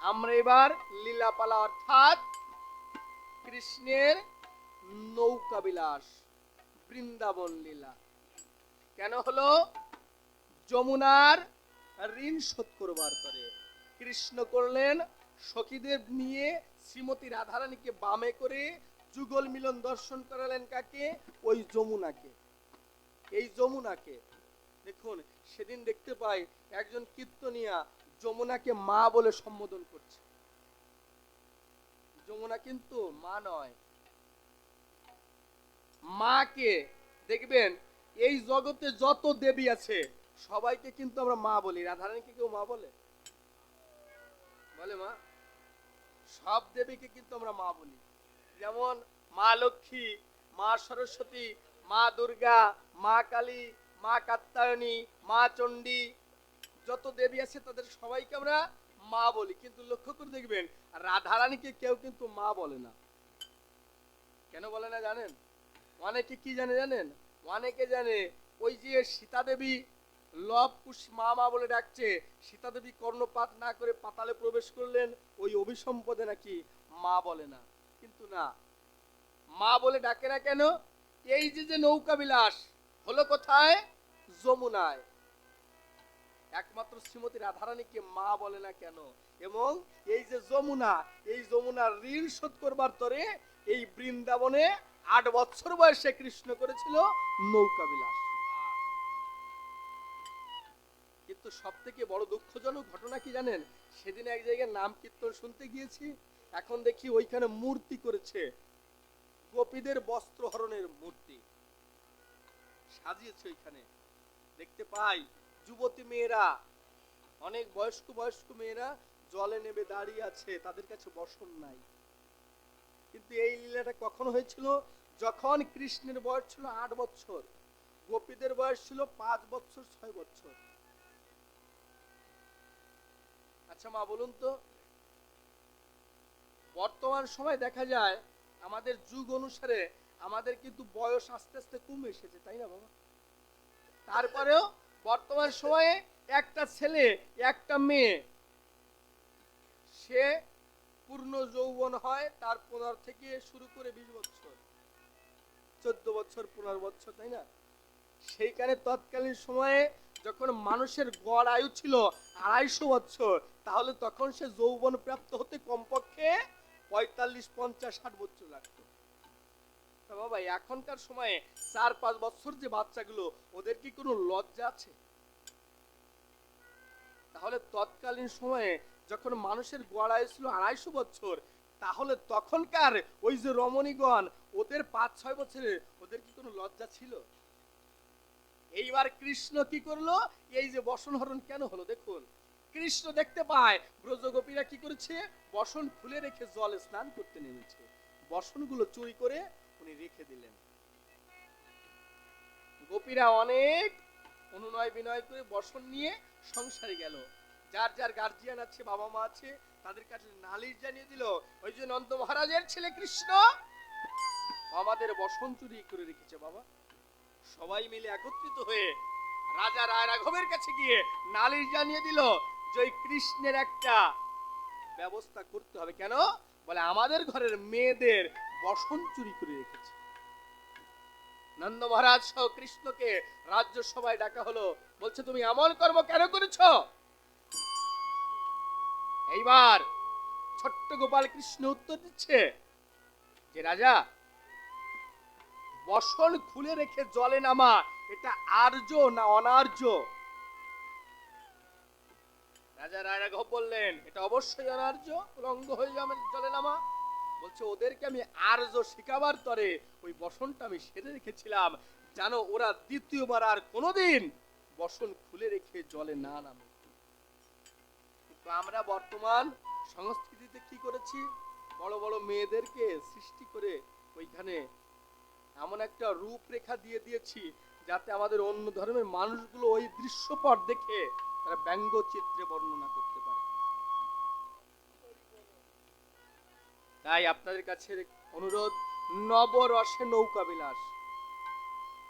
আমরা এবার লীলাপালা অর্থাৎ কৃষ্ণের নৌকা বিলাস বৃন্দাবন লীলা। কেন হলো? যমুনার ঋণ শোধ করবার করে। কৃষ্ণ করলেন সখীদের নিয়ে শ্রীমতী রাধারানীকে বামে করে যুগল মিলন দর্শন করালেন কাকে? ওই যমুনাকে। এই যমুনাকে। দেখুন, সেদিন দেখতে পাই একজন কীর্তনিয়া যমুনাকে মা বলে সম্বোধন করছে। যমুনা কিন্তু মা নয়। মাকে, দেখবেন, এই জগতে যত দেবী আছে, সবাইকে কিন্তু আমরা মা বলি। রাধারানীকে কেউ মা বলে? বলে মা? সব দেবীকে কিন্তু আমরা মা বলি। যেমন মা লক্ষ্মী, মা সরস্বতী, মা দুর্গা, মা কালী, মা কাত্তায়নী মা চণ্ডী যত দেবী আছে, তাদের সবাইকে আমরা মা বলি। কিন্তু লক্ষ্য করে দেখবেন, রাধারানীকে কেউ কিন্তু মা বলে না। কেন বলে না জানেন? অনেকে কি জানে জানেন? অনেকে জানে ওই যে সীতা দেবী লব কুশ মা মা বলে ডাকছে সীতা দেবী কর্ণপাত না করে পাতালে প্রবেশ করলেন, ওই অভিসম্পদে নাকি মা বলে না। কিন্তু না, মা বলে ডাকে না কেন? এই যে যে নৌকা বিলাস, হলো কোথায়? যমুনায়। একমাত্র শ্রীমতী রাধারানীকে মা বলে না কেন? এবং এই যে যমুনা, এই যমুনার ঋণ শোধ করবার তরে এই বৃন্দাবনে আট বছর বয়সে কৃষ্ণ করেছিল নৌকা বিলাস। কিন্তু সব থেকে বড় দুঃখজনক ঘটনা কি জানেন? সেদিন এক জায়গায় নাম কীর্তন শুনতে গিয়েছি। এখন দেখি ওইখানে মূর্তি করেছে গোপীদের বস্ত্র হরণের মূর্তি। সাজিয়েছে ওইখানে। দেখতে পাই যুবতী মেয়েরা, অনেক বয়স্ক বয়স্ক মেয়েরা জলে নেবে দাঁড়িয়ে আছে, তাদের কাছে বসন নাই। কিন্তু এই লীলাটা কখন হয়েছিল? যখন কৃষ্ণের বয়স ছিল আট বছর, গোপীদের বয়স ছিল পাঁচ বছর, ছয় বছর। আচ্ছা মা, বলুন তো, বর্তমান সময় দেখা যায় আমাদের যুগ অনুসারে আমাদের কিন্তু বয়স আস্তে আস্তে কমে এসেছে, তাই না বাবা? তারপরেও বর্তমান সময়ে একটা ছেলে, একটা মেয়ে। সে পূর্ণ যৌবন হয় তার পনেরো থেকে শুরু করে বিশ বছর। চোদ্দ বছর, পনেরো বছর, তাই না? সেইখানে তৎকালীন সময়ে যখন মানুষের গড় আয়ু ছিল আড়াইশো বছর, তাহলে তখন সে যৌবন প্রাপ্ত হতে কমপক্ষে পঁয়তাল্লিশ, পঞ্চাশ, ষাট বছর লাগতো। তা বাবা এখনকার সময়ে চার, পাঁচ বছর যে বাচ্চাগুলো, ওদের কি কোনো লজ্জা আছে? তাহলে তৎকালীন সময়ে যখন মানুষের গড়ায় ছিল আড়াইশো বছর, তাহলে তখনকার ওই যে রমণীগণ, ওদের পাঁচ, ছয় বছরে ওদের কি কোনো লজ্জা ছিল? এইবার কৃষ্ণ কি করল? এই যে বসন হরণ কেন হলো দেখুন। কৃষ্ণ দেখতে পায়, ব্রজগোপীরা কি করেছে? বসন খুলে রেখে জলে স্নান করতে নেমেছে। বসনগুলো চুরি করে উনি রেখে দিলেন। গোপীরা অনেক অনুনয় বিনয় করে বসন নিয়ে সংসারে গেল। যার যার গার্জিয়ান আছে বাবা মা আছে, তাদের কাছে নালিশ জানিয়ে দিল, ওই যে নন্দ মহারাজের ছেলে কৃষ্ণ, আমাদের বসন চুরি করে রেখেছে বাবা। সবাই মিলে একত্রিত হয়ে রাজা রায় রাঘবের কাছে গিয়ে নালিশ জানিয়ে দিল, যে কৃষ্ণের একটা ব্যবস্থা করতে হবে। কেন? বলে, আমাদের ঘরের মেয়েদের বসন চুরি করে রেখেছে। নন্দ মহারাজ সহ কৃষ্ণকে রাজ্য সভায় ডাকা হলো। বলছে, তুমি এমন কর্ম কেন করেছ? এইবার ছোট্ট গোপাল কৃষ্ণ উত্তর দিচ্ছে যে, রাজা, বসন খুলে রেখে জলে নামা, এটা আর্য না অনার্য? রাজা রায় বললেন, এটা অবশ্যই অনার্য, রঙ্গ হয়ে যাবে জলে নামা। বলছে, ওদেরকে আমি আর্য শিখাবার তরে ওই বসনটা আমি সেরে রেখেছিলাম। জানো, ওরা দ্বিতীয়বার আর কোনোদিন বসন খুলে রেখে জলে না নামে। আমরা বর্তমান সংস্কৃতিতে কি করেছি? বড় বড় মেয়েদেরকে সৃষ্টি করে ওইখানে এমন একটা রূপরেখা দিয়ে দিয়েছি, যাতে আমাদের অন্য ধর্মের মানুষগুলো ওই দৃশ্যপট দেখে তারা ব্যঙ্গ চিত্রে বর্ণনা করতে পারে। তাই আপনাদের কাছে অনুরোধ, নবরসে নৌকা বিলাস।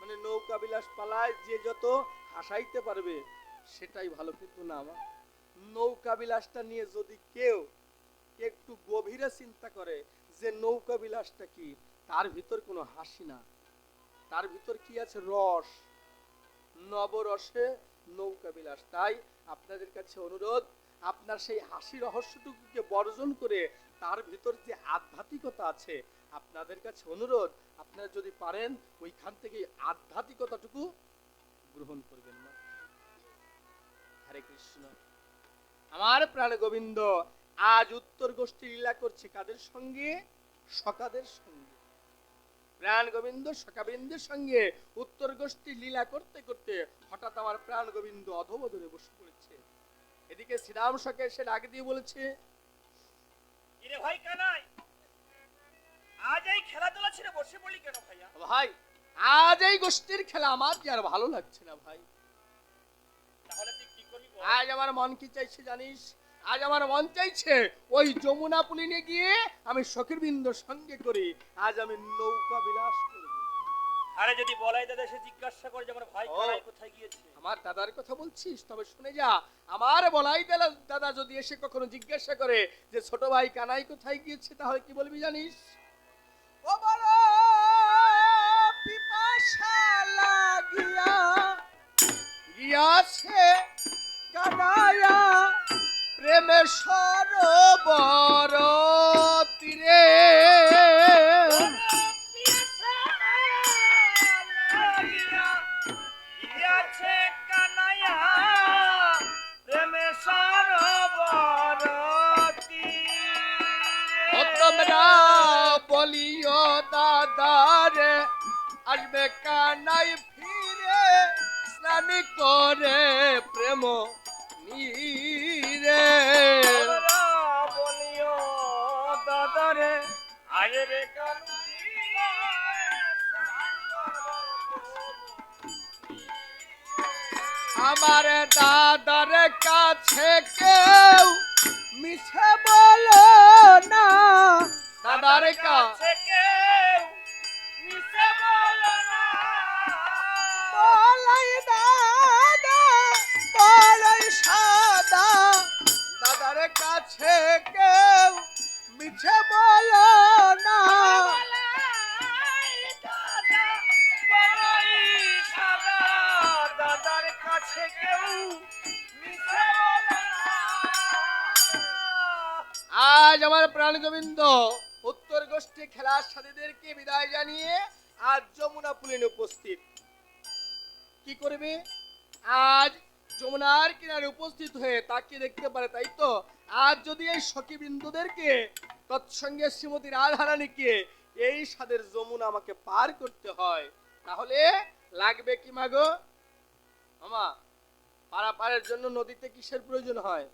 মানে নৌকা বিলাস পালায় যে যত হাসাইতে পারবে, সেটাই ভালো। কিন্তু না আমার নৌকা বিলাসটা নিয়ে যদি কেউ একটু গভীরে চিন্তা করে যে নৌকা বিলাসটা কি, তার ভিতর কোনো হাসি না। তার ভিতর কি আছে? রস। নবরসে নৌকা বিলাস। তাই আপনাদের কাছে অনুরোধ, আপনার সেই হাসি রহস্যটুকুকে বর্জন করে তার ভিতর যে আধ্যাত্মিকতা আছে, আপনাদের কাছে অনুরোধ, আপনারা যদি পারেন, ওইখান থেকে আধ্যাত্মিকতাটুকু গ্রহণ করবেন। হরে কৃষ্ণ। আমার প্রাণ গোবিন্দ, আজ উত্তর গোষ্ঠী লীলা করছে কাদের সঙ্গে? সকাদের সঙ্গে। প্রাণ গোবিন্দ, সকাবিন্দের সঙ্গে উত্তর গোষ্ঠী লীলা করতে করতে হঠাৎ আমার প্রাণ গোবিন্দ অধবদরে বসে পড়েছে। এদিকে শ্রীরাম সকে এসে ডাক দিয়ে বলেছে কিরে ভাই কানাই আজ এই খেলাধুলা ছেড়ে বসে পড়লি কেন ভাইয়া? ভাই আজ এই গোষ্ঠীর খেলা আমার আর ভালো লাগছে না ভাই? তাহলে তুই কি করবি আজ আমার মন কি চাইছে জানিস? আজ আমার মন চাইছে ওই যমুনা পুলিনে গিয়ে আমি সখীর বিন্দুর সঙ্গে করি আজ আমি নৌকা বিলাস করব। আরে যদি বলাই দাদা এসে জিজ্ঞাসা করে যে আমার ভাই। কানাই কোথায় গিয়েছে? আমার দাদার কথা বলছিস? তবে শুনে যা। আমার বলাই দাদা দাদা যদি এসে কখনো জিজ্ঞাসা করে যে ছোট ভাই কানাই কোথায় গিয়েছে? তাহলে কি বলবি জানিস? ও বড় পিপাসা লাগিয়া গিয়াছে কানায়া প্রেমে সরোবর তীরে। দাদারে আসবে কানাই ফিরে স্নান করে প্রেম নীরে। বলিও দাদারে কানু আমার দাদার কাছে কেউ আজ আমার প্রাণ গোবিন্দ, উত্তর গোষ্ঠী খেলার সাথীদেরকে বিদায় জানিয়ে আজ যমুনা পুলিনে উপস্থিত। কি করবে? আজ যমুনার কিনারে উপস্থিত হয়ে তাকে দেখতে পারে, তাই তো? আজ যদি এই সখী বিন্দুদেরকে তৎসঙ্গে শ্রীমতী রাধারানীকে এই স্বাদের যমুনা আমাকে পার করতে হয়। তাহলে লাগবে কি মাগো মামা, পারাপারের জন্য নদীতে কিসের প্রয়োজন হয়?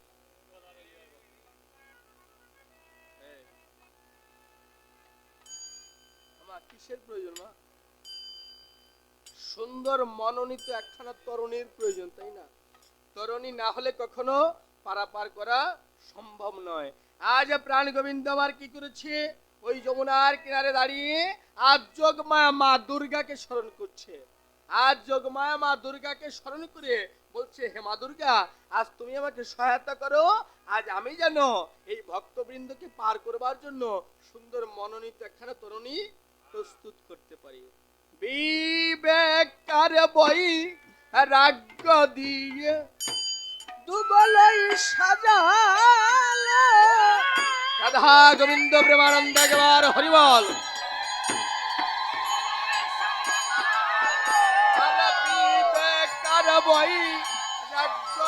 কিসের প্রয়োজন মা? সুন্দর মনোনীত একখানা তরুণীর প্রয়োজন, তাই না? তরুণী না হলে কখনো পারাপার করা সম্ভব নয়। আজ প্রাণ গোবিন্দ আমার কি করেছে? ওই যমুনার কিনারে দাঁড়িয়ে আজ যোগমায়া মা দুর্গাকে স্মরণ করছে। আজ যোগমায়া মা দুর্গাকে স্মরণ করে বলছে, হে মা দুর্গা, আজ তুমি আমাকে সহায়তা করো। আজ আমি যেন এই ভক্তবৃন্দকে পার করবার জন্য সুন্দর মনোনীত একখানা তরুণী প্রস্তুত করতে পারি। বিবেকার বই রাজ্য দিয়ে দুগলাই সাজালে। রাধা গোবিন্দ প্রেমানন্দ একবার হরিবল। বই রাজ্য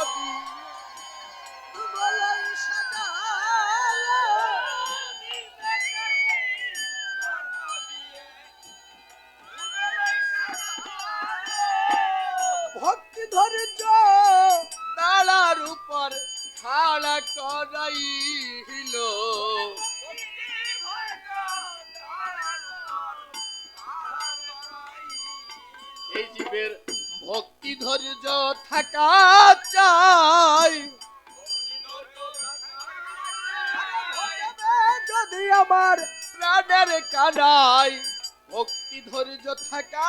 এই জীবের ভক্তি ধৈর্য থাকা চাই। যদি আমার প্রাণের কানাই ভক্তি ধৈর্য থাকা